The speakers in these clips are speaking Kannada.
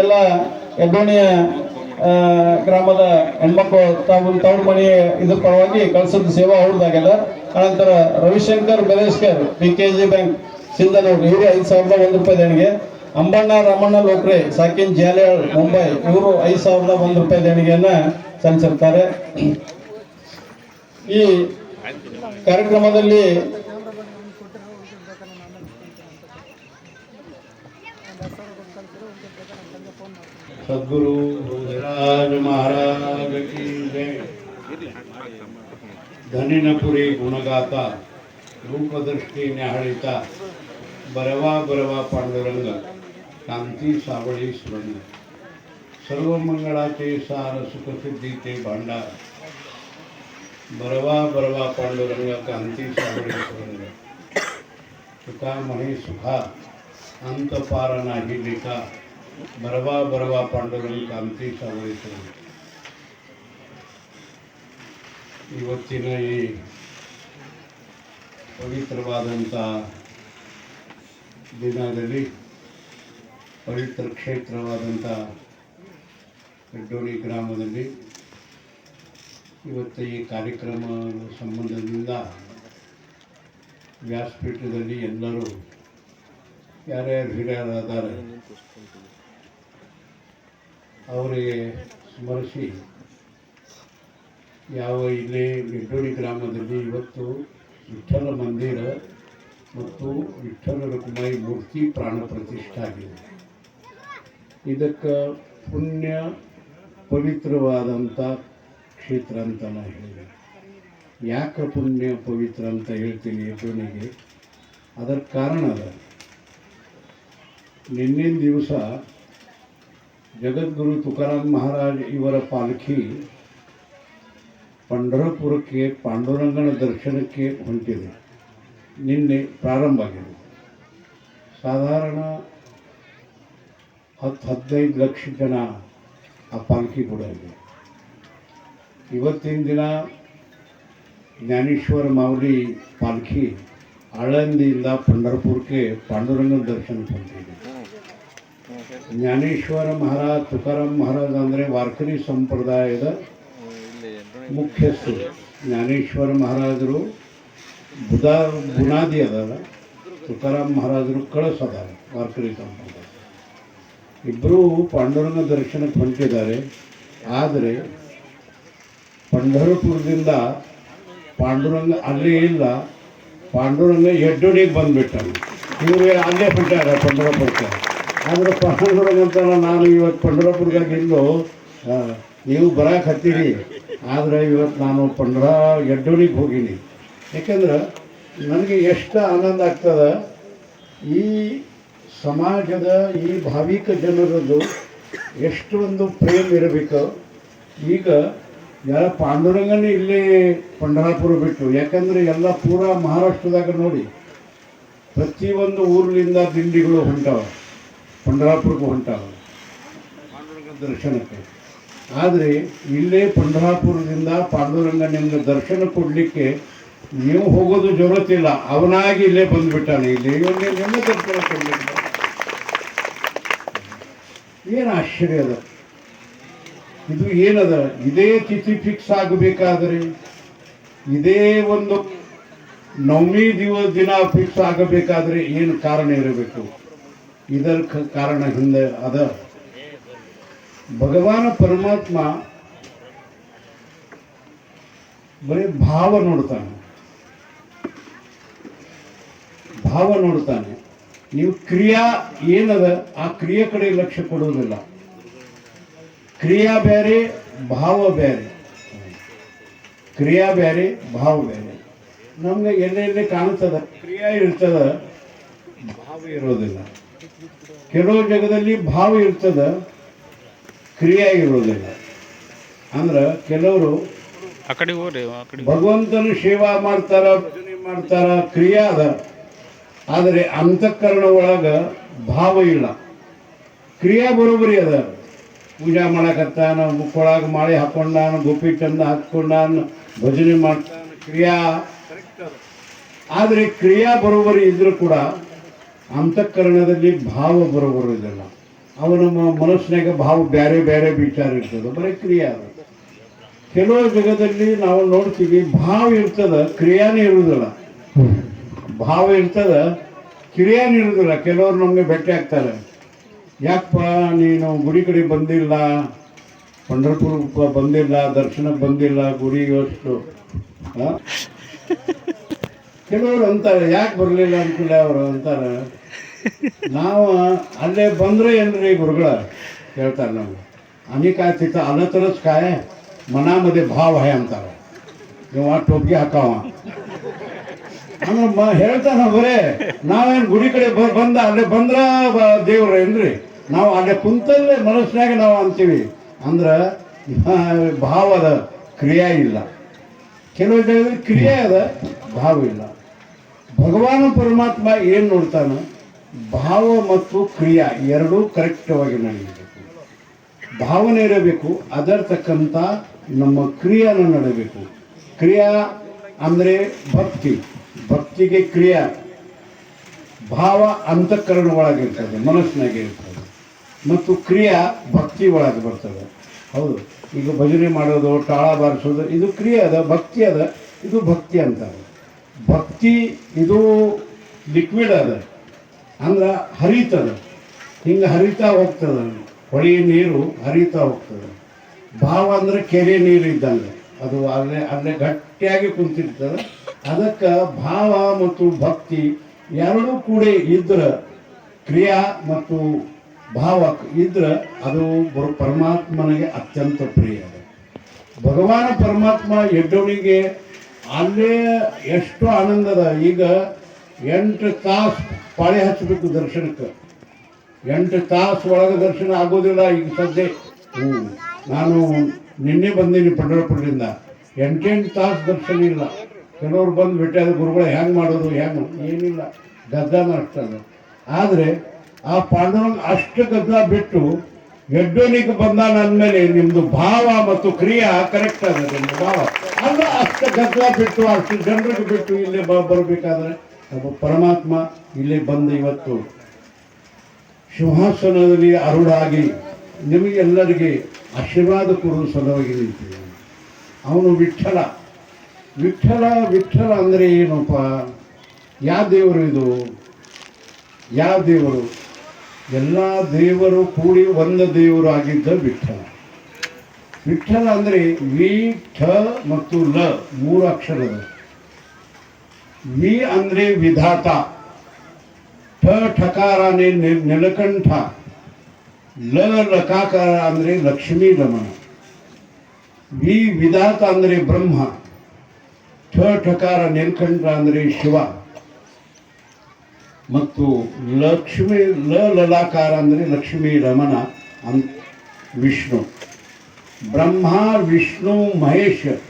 ಎಲ್ಲ ಎಡ್ಡೋಣಿಯ ಗ್ರಾಮದ ಹೆಣ್ಮಕ್ಳು ತಾವು ತವ್ರ ಮನೆಯ ಇದ್ರ ಪರವಾಗಿ ಕಳ್ಸದ ಸೇವಾ ಅವ್ರದ್ದಾಗೆಲ್ಲ. ಅನಂತರ Ravishankar Beleshkar B K G bank Sindhanur, ಇವರು ಐದು ಸಾವಿರದ ಒಂದು ರೂಪಾಯಿ ದೇಣಿಗೆ. ಅಂಬಣ್ಣ, ರಾಮಣ್ಣ ಲೋಕ್ರೆ, ಸಾಕಿನ್ ಜಾಲಿಯಾಳ್, ಮುಂಬೈ, ಇವರು ಐದು ಸಾವಿರದ ಒಂದು ರೂಪಾಯಿ ದೇಣಿಗೆಯನ್ನ ಸಲ್ಲಿಸಿರ್ತಾರೆ. ಈ ಕಾರ್ಯಕ್ರಮದಲ್ಲಿ सदगुरुराज महाराज મહારાજ धनी જય ધનીને પૂરી रूप दृष्टि ન્યાહળીતા बरवा बरवा पांडुरंग कांती सावळी स्मरण सर्व मंगळाचे सार सुखसिद्धीचे भांडार। बरवा बरवा पांडुरंग कांती सावळी स्मरण तुका मही सुखा, अंत पार नाही लिखा। ಬರವಾ ಬರವಾ ಪಾಂಡುರಂಗ ಕಾಂತಿ ಸಾವಳಿಸರು ಇವತ್ತಿನ ಈ ಪವಿತ್ರವಾದಂಥ ದಿನದಲ್ಲಿ, ಪವಿತ್ರ ಕ್ಷೇತ್ರವಾದಂಥ ಹೆಡ್ಡೋಣಿ ಗ್ರಾಮದಲ್ಲಿ ಇವತ್ತು ಈ ಕಾರ್ಯಕ್ರಮ ಸಂಬಂಧದಿಂದ ವ್ಯಾಸಪೀಠದಲ್ಲಿ ಎಲ್ಲರೂ ಯಾರ್ಯಾರು ಹಿರಿಯರಾದ್ದಾರೆ ಅವರಿಗೆ ಸ್ಮರಿಸಿ, ಯಾವ ಇಲ್ಲಿ ಬಿಡ್ಡೂರಿ ಗ್ರಾಮದಲ್ಲಿ ಇವತ್ತು ವಿಠ್ಠಲ ಮಂದಿರ ಮತ್ತು ವಿಠ್ಠಲ ರುಕುಮಾಯಿ ಮೂರ್ತಿ ಪ್ರಾಣ ಪ್ರತಿಷ್ಠೆ ಆಗಿದೆ. ಇದಕ್ಕೆ ಪುಣ್ಯ ಪವಿತ್ರವಾದಂಥ ಕ್ಷೇತ್ರ ಅಂತ ನಾನು ಹೇಳಿದೆ. ಯಾಕೆ ಪುಣ್ಯ ಪವಿತ್ರ ಅಂತ ಹೇಳ್ತೀನಿ ಯಡ್ಡೋಣಿಗೆ ಅದರ ಕಾರಣ ಅದ. ನಿನ್ನಿನ ದಿವಸ ಜಗದ್ಗುರು ತುಕಾರಾಮ್ ಮಹಾರಾಜ್ ಇವರ ಪಾಲಖಿ ಪಂಢರಪುರಕ್ಕೆ ಪಾಂಡುರಂಗನ ದರ್ಶನಕ್ಕೆ ಹೊಂಟಿದೆ ನಿನ್ನೆ ಪ್ರಾರಂಭ ಆಗಿದೆ ಸಾಧಾರಣ ಹತ್ತು ಹದಿನೈದು ಲಕ್ಷ ಜನ ಆ ಪಾಲ್ಕಿ ಕೂಡ ಇದೆ. ಇವತ್ತಿನ ದಿನ ಜ್ಞಾನೇಶ್ವರ ಮಾವಲಿ ಪಾಲ್ಕಿ ಆಳಂದಿಯಿಂದ ಪಂಢರಪುರಕ್ಕೆ ಪಾಂಡುರಂಗನ ದರ್ಶನಕ್ಕೆ ಹೊಂಟಿದೆ. ಜ್ಞಾನೇಶ್ವರ ಮಹಾರಾಜ್, ತುಕಾರಾಮ್ ಮಹಾರಾಜ್ ಅಂದರೆ ವಾರ್ಕರಿ ಸಂಪ್ರದಾಯದ ಮುಖ್ಯಸ್ಥರು. ಜ್ಞಾನೇಶ್ವರ ಮಹಾರಾಜರು ಬುಧ, ಬುನಾದಿ ಅದಾರ. ತುಕಾರಾಮ್ ಮಹಾರಾಜರು ಕಳಸ ಅದಾರ ವಾರ್ಕರಿ ಸಂಪ್ರದಾಯ. ಇಬ್ಬರೂ ಪಾಂಡುರಂಗ ದರ್ಶನಕ್ಕೆ ಹೊಂಟಿದ್ದಾರೆ. ಆದರೆ ಪಂಢರಪುರದಿಂದ ಪಾಂಡುರಂಗ ಅಲ್ಲೇ ಇಲ್ಲ. ಪಾಂಡುರಂಗ ಎಡ್ಡೋಡಿಗೆ ಬಂದುಬಿಟ್ಟ ಇವರು ಅಲ್ಲೇ ಹೊಂಟಾರ ಪಂಢರಪುರಕ್ಕೆ ಆದ್ರೆ ಪಾಂಡುರಂಗ ಅಂತ ನಾನು ಇವತ್ತು ಪಂಢರಪುರದಾಗ ಇಲ್ಲೋ ನೀವು ಬರಕ್ಕೆ ಹತ್ತೀರಿ. ಆದರೆ ಇವತ್ತು ನಾನು ಪಂಡ್ರ ಎಡ್ಡೋಡಿಗೆ ಹೋಗೀನಿ. ಯಾಕಂದ್ರೆ ನನಗೆ ಎಷ್ಟು ಆನಂದ ಆಗ್ತದೆ, ಈ ಸಮಾಜದ, ಈ ಭಾವಿಕ ಜನರದ್ದು ಎಷ್ಟು ಒಂದು ಪ್ರೇಮ ಇರಬೇಕು. ಈಗ ಯಾರ ಪಾಂಡುರಂಗನೇ ಇಲ್ಲೇ ಪಂಡರಾಪುರ ಬಿಟ್ಟು, ಯಾಕಂದ್ರೆ ಎಲ್ಲ ಪೂರಾ ಮಹಾರಾಷ್ಟ್ರದಾಗ ನೋಡಿ, ಪ್ರತಿಯೊಂದು ಊರಿನಿಂದ ದಿಂಡಿಗಳು ಹೊಂಟಾವ. ಪಂಢರಾಪುರಕ್ಕೆ ಹೊಂಟಾವ ದರ್ಶನಕ್ಕೆ. ಆದರೆ ಇಲ್ಲೇ ಪಂಢರಾಪುರದಿಂದ ಪಾಂಡುರಂಗ ನಿಮ್ಗೆ ದರ್ಶನ ಕೊಡಲಿಕ್ಕೆ ನೀವು ಹೋಗೋದು ಜರುತ್ತಿಲ್ಲ. ಅವನಾಗಿ ಇಲ್ಲೇ ಬಂದುಬಿಟ್ಟಾನೆ. ಇಲ್ಲಿ ನಿಮ್ಮ ದರ್ಶನ ಕೊಡಲಿಕ್ಕೆ? ಏನು ಆಶ್ಚರ್ಯ ಅದ. ಇದು ಏನದ? ಇದೇ ತಿಥಿ ಫಿಕ್ಸ್ ಆಗಬೇಕಾದ್ರೆ, ಇದೇ ಒಂದು ನವಮಿ ದಿವಸ ದಿನ ಫಿಕ್ಸ್ ಆಗಬೇಕಾದ್ರೆ ಏನು ಕಾರಣ ಇರಬೇಕು? ಇದರ ಕಾರಣ ಹಿಂದೆ ಅದ ಭಗವಾನ ಪರಮಾತ್ಮ ಬರೀ ಭಾವ ನೋಡ್ತಾನೆ. ಭಾವ ನೋಡ್ತಾನೆ. ನೀವು ಕ್ರಿಯಾ ಏನದ ಆ ಕ್ರಿಯೆ ಕಡೆ ಲಕ್ಷ್ಯ ಕೊಡುವುದಿಲ್ಲ. ಕ್ರಿಯಾ ಬೇರೆ, ಭಾವ ಬೇರೆ. ಕ್ರಿಯಾ ಬೇರೆ, ಭಾವ ಬೇರೆ. ನಮ್ಗೆ ಎಲ್ಲೆಲ್ಲಿ ಕಾಣ್ತದ? ಕ್ರಿಯಾ ಇರ್ತದ, ಭಾವ ಇರೋದಿಲ್ಲ. ಕೆಲವು ಜಗದಲ್ಲಿ ಭಾವ ಇರ್ತದ ಕ್ರಿಯೆ ಇರೋದಿಲ್ಲ ಅಂದ್ರೆ ಕೆಲವರು ಭಗವಂತನ ಸೇವಾ ಮಾಡ್ತಾರ ಭಜನೆ ಮಾಡ್ತಾರ ಕ್ರಿಯೆ ಅದ. ಆದರೆ ಅಂತಃಕರಣ ಒಳಗ ಭಾವ ಇಲ್ಲ. ಕ್ರಿಯಾ ಬರೋಬರಿ ಅದ. ಪೂಜಾ ಮಾಡಕತ್ತಾನ ಮುಕ್ಕೊಳಗ ಮಾಳೆ ಹಾಕೊಂಡಾನ ಗೋಪಿ ಚಂದ ಹಾಕೊಂಡಾನ ಭಜನೆ ಮಾಡ್ತಾನ ಕ್ರಿಯಾ. ಆದರೆ ಕ್ರಿಯಾ ಬರೋಬರಿ ಇದ್ರೂ ಕೂಡ ಅಂತಃಕರಣದಲ್ಲಿ ಭಾವ ಬರೋಬರೋದಿಲ್ಲ ಅವ ನಮ್ಮ ಮನಸ್ಸಿನಾಗ ಭಾವ ಬೇರೆ ಬೇರೆ ವಿಚಾರ ಇರ್ತದೆ. ಬರೀ ಕ್ರಿಯೆ ಅದು. ಕೆಲವು ಜಗದಲ್ಲಿ ನಾವು ನೋಡ್ತೀವಿ, ಭಾವ ಇರ್ತದ, ಕ್ರಿಯಾನೇ ಇರುವುದಿಲ್ಲ. ಭಾವ ಇರ್ತದ, ಕ್ರಿಯಾನೇ ಇರುವುದಿಲ್ಲ. ಕೆಲವರು ನಮಗೆ ಭೇಟಿ ಆಗ್ತಾರೆ. ಯಾಕಪ್ಪ, ನೀನು ಗುಡಿ ಕಡೆ ಬಂದಿಲ್ಲ ಪಂಢರಪುರ ಬಂದಿಲ್ಲ, ದರ್ಶನಕ್ಕೆ ಬಂದಿಲ್ಲ ಗುಡಿಗೆ ಅಷ್ಟು? ಕೆಲವರು ಅಂತಾರೆ, ಯಾಕೆ ಬರಲಿಲ್ಲ ಅಂತ ಅವರು ಅಂತಾರೆ. ನಾವು ಅಲ್ಲೇ ಬಂದರೆ ಏನ್ರಿ ಗುರುಗಳ? ಹೇಳ್ತಾರೆ ನಾವು ಅನಿಕಾಚಿತ ಅನತರಸ್ ಕಾಯ, ಮನಾಮದೆ ಭಾವ ಹೇ ಅಂತಾರೆ. ನೀವು ಟೋಪಿ ಹಾಕವ. ಅಂದ್ರೆ ಮ ಹೇಳ್ತಾನೆ ಬರೇ ನಾವೇನು ಗುಡಿ ಕಡೆ ಬಂದ ಅಲ್ಲೇ ಬಂದ್ರ ದೇವ್ರ ಏನ್ರಿ? ನಾವು ಅಲ್ಲೇ ಕುಂತಲ್ಲೇ ಮನಸ್ಸಿನಾಗ ನಾವು ಅಂತೀವಿ. ಅಂದ್ರೆ ಭಾವದ ಕ್ರಿಯೆ ಇಲ್ಲ. ಕೆಲವು ಜಾಗದಲ್ಲಿ ಕ್ರಿಯೆ ಅದ, ಭಾವ ಇಲ್ಲ. ಭಗವಾನ ಪರಮಾತ್ಮ ಏನು ನೋಡ್ತಾನ, ಭಾವ ಮತ್ತು ಕ್ರಿಯಾ ಎರಡೂ ಕರೆಕ್ಟವಾಗಿ ನಡೆಯಬೇಕು. ಭಾವನೆ ಇರಬೇಕು ಅದರ ತಕ್ಕಂಥ ನಮ್ಮ ಕ್ರಿಯಾನ ನಡಬೇಕು ಕ್ರಿಯಾ ಅಂದರೆ ಭಕ್ತಿ. ಭಕ್ತಿಗೆ ಕ್ರಿಯಾ. ಭಾವ ಅಂತಃಕರಣ ಒಳಗಿರ್ತದೆ, ಮನಸ್ಸಿನಾಗೆ ಇರ್ತದೆ. ಮತ್ತು ಕ್ರಿಯಾ ಭಕ್ತಿ ಒಳಗೆ ಬರ್ತದೆ. ಹೌದು, ಈಗ ಭಜನೆ ಮಾಡೋದು, ತಾಳ ಬಾರಿಸೋದು, ಇದು ಕ್ರಿಯೆ ಅದ, ಭಕ್ತಿ ಅದ, ಇದು ಭಕ್ತಿ ಅಂತಾರೆ. ಭಕ್ತಿ ಇದು ಲಿಕ್ವಿಡ್ ಅದ. ಅಂದ್ರೆ ಹರಿತದ. ಹಿಂಗೆ ಹರಿತಾ ಹೋಗ್ತದ. ಹೊಳಿ ನೀರು ಹರಿತಾ ಹೋಗ್ತದೆ. ಭಾವ ಅಂದ್ರೆ ಕೆರೆ ನೀರು ಇದ್ದಂಗೆ. ಅದು ಅಲ್ಲೇ ಅಲ್ಲೇ ಗಟ್ಟಿಯಾಗಿ ಕುಂತಿರ್ತದೆ. ಅದಕ್ಕೆ ಭಾವ ಮತ್ತು ಭಕ್ತಿ ಎರಡೂ ಕೂಡ ಇದ್ರೆ ಕ್ರಿಯಾ ಮತ್ತು ಭಾವ ಇದ್ರೆ ಅದು ಪರಮಾತ್ಮನಿಗೆ ಅತ್ಯಂತ ಪ್ರಿಯ ಭಗವಾನ ಪರಮಾತ್ಮ ಎಡ್ಡವನಿಗೆ ಅಲ್ಲೇ ಎಷ್ಟು ಆನಂದದ. ಈಗ ಎಂಟು ತಾಸು ಪಾಳೆ ಹಚ್ಚಬೇಕು ದರ್ಶನಕ್ಕೆ. ಎಂಟು ತಾಸು ಒಳಗೆ ದರ್ಶನ ಆಗೋದಿಲ್ಲ, ಈಗ ಸದ್ಯ ನಾನು ನಿನ್ನೆ ಬಂದೀನಿ ಪಂಡರಪುರದಿಂದ. ಎಂಟೆಂಟು ತಾಸು ದರ್ಶನ ಇಲ್ಲ. ಕೆಲವ್ರು ಬಂದು ಭೇಟಿಯಾದ ಗುರುಗಳು ಹೆಂಗೆ ಮಾಡೋದು ಹೆಂಗೆ ಏನಿಲ್ಲ. ಗದ್ದಾನ ಅಷ್ಟದ ಆದರೆ ಆ ಪಾಂಡವಂಗ ಅಷ್ಟು ಗದ್ದಾ ಬಿಟ್ಟು ಎಡ್ಡೋನಿಗೆ ಬಂದಾನ ಅಂದಮೇಲೆ ನಿಮ್ದು ಭಾವ ಮತ್ತು ಕ್ರಿಯಾ ಕರೆಕ್ಟ್ ಅದ ನಿಮ್ದು ಭಾವ. ಅಂದ್ರೆ ಅಷ್ಟು ಗದ್ದಲ ಬಿಟ್ಟು, ಅಷ್ಟು ಜನರಿಗೆ ಬಿಟ್ಟು ಇಲ್ಲೇ ಬರಬೇಕಾದ್ರೆ ಒಬ್ಬ ಪರಮಾತ್ಮ ಇಲ್ಲಿ ಬಂದು ಇವತ್ತು ಸಿಂಹಾಸನದಲ್ಲಿ ಅರುಳಾಗಿ ನಿಮಗೆಲ್ಲರಿಗೆ ಆಶೀರ್ವಾದ ಕೊಡುವ ಸಲುವಾಗಿ ನಿಂತಿದ್ದಾನೆ. ಅವನು ವಿಠಲ ವಿಠಲ ವಿಠಲ ಅಂದರೆ ಏನಪ್ಪ? ಯಾವ ದೇವರು ಇದು? ಯಾವ ದೇವರು? ಎಲ್ಲ ದೇವರು ಕೂಡಿ ಒಂದು ದೇವರು ಆಗಿದ್ದ ವಿಠಲ ವಿಠಲ ಅಂದರೆ ವಿ, ಠ ಮತ್ತು ಲ, ಮೂರು ಅಕ್ಷರದ ವಿ ಅಂದರೆ ವಿಧಾತ. ಠ ಠಕಾರನೇ ನಿ- ನೀಲಕಂಠ. ಲ, ಲಕಾಕಾರ ಅಂದರೆ ಲಕ್ಷ್ಮೀ ರಮಣ ವಿ, ವಿಧಾತ ಅಂದರೆ ಬ್ರಹ್ಮ. ಠ, ಠಕಾರ ನೀಲಕಂಠ ಅಂದರೆ ಶಿವ. ಮತ್ತು ಲಕ್ಷ್ಮಿ, ಲ ಲಲಾಕಾರ ಅಂದರೆ ಲಕ್ಷ್ಮೀ ರಮಣ ಅಂತ ವಿಷ್ಣು. ಬ್ರಹ್ಮ, ವಿಷ್ಣು, ಮಹೇಶ್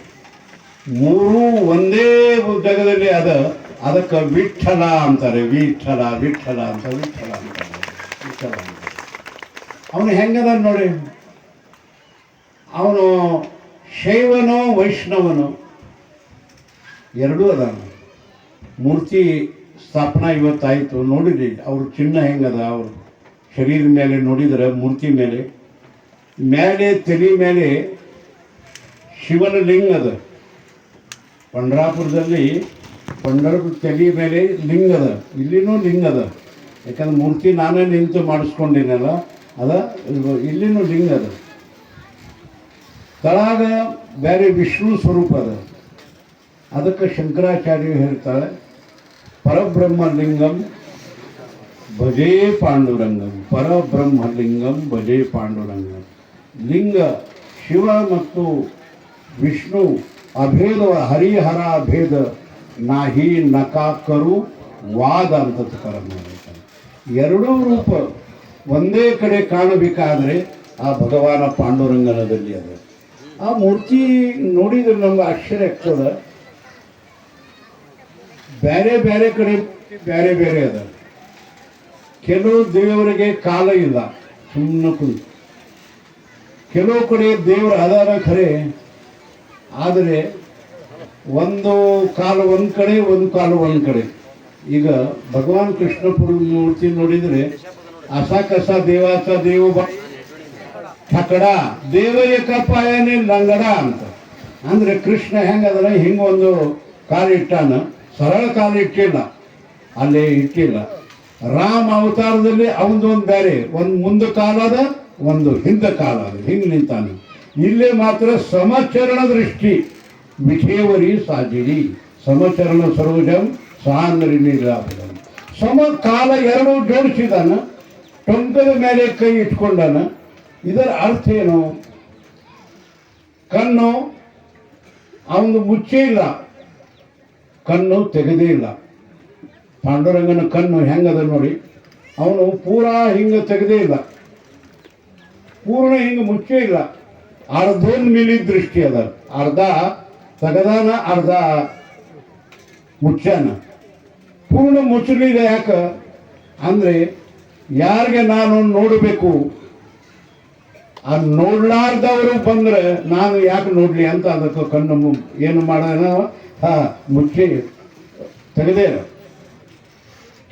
ಮೂರೂ ಒಂದೇ ಜಗದಲ್ಲಿ ಅದ, ಅದಕ್ಕೆ ವಿಠಲ ಅಂತಾರೆ, ವಿಠಲ ವಿಠಲ ಅಂತ, ವಿಠಲ ಅಂತಾರೆ ವಿಠಲ ಅಂತಾರೆ ಅವನು ಹೆಂಗದ ನೋಡಿ? ಅವನು ಶೈವನೋ, ವೈಷ್ಣವನೋ, ಎರಡೂ ಅದಾನ. ಮೂರ್ತಿ ಸ್ಥಾಪನಾ ಇವತ್ತಾಯಿತು ನೋಡಿರಿ ಅವ್ರ ಚಿನ್ನ ಹೆಂಗದ, ಅವ್ರ ಶರೀರ ಮೇಲೆ ನೋಡಿದ್ರೆ, ಮೂರ್ತಿ ಮೇಲೆ. ಮೇಲೆ, ತಲೆ ಮೇಲೆ ಶಿವನ ಲಿಂಗ ಅದ. ಪಂಡರಾಪುರದಲ್ಲಿ ಪಂಡರಪುರ ತಲೆ ಮೇಲೆ ಲಿಂಗ ಅದ. ಇಲ್ಲಿನೂ ಲಿಂಗ ಅದ. ಯಾಕಂದ್ರೆ ಮೂರ್ತಿ ನಾನೇ ನಿಂತು ಮಾಡಿಸ್ಕೊಂಡಿನಲ್ಲ ಅದ ಇಲ್ಲಿನೂ ಲಿಂಗ ಅದ. ತಳಾಗ ಬೇರೆ ವಿಷ್ಣು ಸ್ವರೂಪ ಅದ. ಅದಕ್ಕೆ ಶಂಕರಾಚಾರ್ಯ ಹೇಳ್ತಾರೆ ಪರಬ್ರಹ್ಮಲಿಂಗಂ ಭಜೇ ಪಾಂಡುರಂಗಂ. ಪರಬ್ರಹ್ಮಲಿಂಗಂ ಭಜೇ ಪಾಂಡುರಂಗಂ. ಲಿಂಗ, ಶಿವ ಮತ್ತು ವಿಷ್ಣು ಅಭೇದ ಹರಿಹರ ಅಭೇದ ನಾಹಿ ನಕಾಕರು ವಾದ ಅಂತ ತುಕಾರಾಮ್ ಎರಡೂ ರೂಪ ಒಂದೇ ಕಡೆ ಕಾಣಬೇಕಾದರೆ ಆ ಭಗವಾನ ಪಾಂಡುರಂಗನದಲ್ಲಿ ಅದ. ಆ ಮೂರ್ತಿ ನೋಡಿದ್ರೆ ನಮ್ಗೆ ಆಶ್ಚರ್ಯ ಆಗ್ತದೆ. ಬೇರೆ ಬೇರೆ ಕಡೆ ಬೇರೆ ಬೇರೆ ಅದ. ಕೆಲವು ದೇವರಿಗೆ ಕಾಲ ಇಲ್ಲ ಸುಮ್ಮನೆ ಕುಳಿತು ಕೆಲವು ಕಡೆ ದೇವರ ಆಧಾರ ಖರೆ, ಆದರೆ ಒಂದು ಕಾಲು ಒಂದು ಕಡೆ, ಒಂದು ಕಾಲು ಒಂದು ಕಡೆ. ಈಗ ಭಗವಾನ್ ಕೃಷ್ಣಪುರ ಮೂರ್ತಿ ನೋಡಿದರೆ, ಅಸಾಕಸ ದೇವಾಸ ದೇವ ಠಕಡ, ದೇವ ಏಕಪಾಯನೇ ಲಂಗಡ ಅಂತ. ಅಂದರೆ ಕೃಷ್ಣ ಹೆಂಗದಲ್ಲ ಹಿಂಗೆ ಒಂದು ಕಾಲಿಟ್ಟಾನ. ಸರಳ ಕಾಲ ಇಟ್ಟಿಲ್ಲ ಅಲ್ಲೇ ಇಟ್ಟಿಲ್ಲ. ರಾಮ ಅವತಾರದಲ್ಲಿ ಅವನದು ಒಂದು ಬೇರೆ, ಒಂದು ಮುಂದೆ ಕಾಲದ ಒಂದು ಹಿಂದೆ ಕಾಲ ಅದ. ಹಿಂಗೆ ನಿಂತಾನ. ಇಲ್ಲೇ ಮಾತ್ರ ಸಮಚರಣ ದೃಷ್ಟಿ. ವಿಖೇವರಿ ಸಾಜಿರಿ ಸಮಚರಣ ಸರೋಜಂ ಸಾಂದ್ರಿ ಸಮ ಕಾಲ ಎರಡು ಜೋಡಿಸಿದಾನ. ಟೊಂಕದ ಮೇಲೆ ಕೈ ಇಟ್ಕೊಂಡಾನ. ಇದರ ಅರ್ಥ ಏನು? ಕಣ್ಣು ಅವನು ಮುಚ್ಚೇ ಇಲ್ಲ. ಕಣ್ಣು ತೆಗೆದೇ ಇಲ್ಲ ಪಾಂಡುರಂಗನ ಕಣ್ಣು ಹೆಂಗದ ನೋಡಿ. ಅವನು ಪೂರಾ ಹಿಂಗೆ ತೆಗೆದೇ ಇಲ್ಲ. ಪೂರ್ಣ ಹಿಂಗೆ ಮುಚ್ಚೇ ಇಲ್ಲ. ಅರ್ಧ ಮಿಲಿ ದೃಷ್ಟಿ ಅದ. ಅರ್ಧ ತೆಗದಾನ ಅರ್ಧ ಮುಚ್ಚಾನ. ಪೂರ್ಣ ಮುಚ್ಚಲಿದೆ ಯಾಕ? ಅಂದ್ರೆ ಯಾರಿಗೆ ನಾನು ನೋಡಬೇಕು? ಆ ನೋಡ್ಲಾರ್ದವರು ಬಂದ್ರೆ ನಾನು ಯಾಕೆ ನೋಡಲಿ ಅಂತ ಅದಕ್ಕೆ ಕಣ್ಣು ಏನು ಮಾಡೋಣ ಹಾ, ಮುಚ್ಚಿ. ತೆಗೆದೇ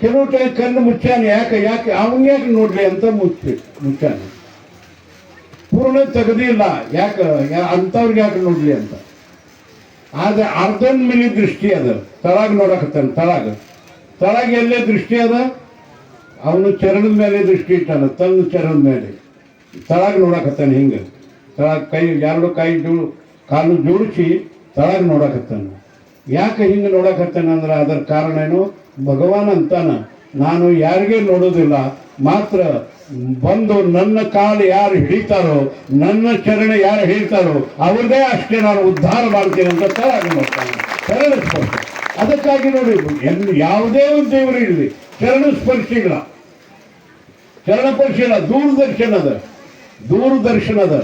ಕೆಲವು ಟೈಮ್ ಕಣ್ಣು ಮುಚ್ಚಾನ, ಯಾಕೆ ಯಾಕೆ, ಅವನ್ ಯಾಕೆ ನೋಡ್ಲಿ ಅಂತ ಮುಚ್ಚಿ, ಮುಚ್ಚಾನ. ಪೂರ್ಣ ತೆಗೆದಿಲ್ಲ ಯಾಕೆ ಅಂಥವ್ರಿಗೆ ಯಾಕೆ ನೋಡ್ಲಿ ಅಂತ. ಆದ್ರೆ ಅರ್ಧನ್ ಮಿಲಿ ದೃಷ್ಟಿ ಅದ, ತಳಾಗ ನೋಡಕತ್ತಾನ, ತಳಾಗ. ತಳಾಗ ಎಲ್ಲೇ ದೃಷ್ಟಿ ಅದ? ಅವನು ಚರಣದ ಮೇಲೆ ದೃಷ್ಟಿ ಇಟ್ಟಾನ, ತನ್ನ ಚರಣದ ಮೇಲೆ. ತಳಾಗ ನೋಡಕತ್ತಾನೆ ಹಿಂಗೆ. ತಳಾಗ ಕೈ, ಎರಡು ಕೈ ಜೋ, ಕಾಲು ಜೋಡಿಸಿ ತಳಾಗ ನೋಡಕತ್ತಾನ. ಯಾಕೆ ಹಿಂಗೆ ನೋಡಕತ್ತಾನ ಅಂದ್ರೆ ಅದರ ಕಾರಣ ಏನು? ಭಗವಾನ್ ಅಂತಾನ, ನಾನು ಯಾರಿಗೆ ನೋಡೋದಿಲ್ಲ ಮಾತ್ರ ಬಂದು ನನ್ನ ಕಾಲು ಯಾರು ಹಿಡಿತಾರೋ, ನನ್ನ ಚರಣ ಯಾರು ಹಿಡಿತಾರೋ ಅವ್ರದೇ ಅಷ್ಟೇ ನಾನು ಉದ್ಧಾರ ಮಾಡ್ತೀನಿ ಅಂತ ತಳಗ ನೋಡ್ತಾನೆ ಚರಣ ಸ್ಪರ್ಶ. ಅದಕ್ಕಾಗಿ ನೋಡಿ, ಎಲ್ಲಿ ಯಾವುದೇ ಒಂದು ದೇವರು ಇರಲಿ ಚರಣ ಸ್ಪರ್ಶಿಗಳ. ಚರಣ ಪರಿಶೀಲ ದೂರದರ್ಶನದ ದೂರದರ್ಶನದ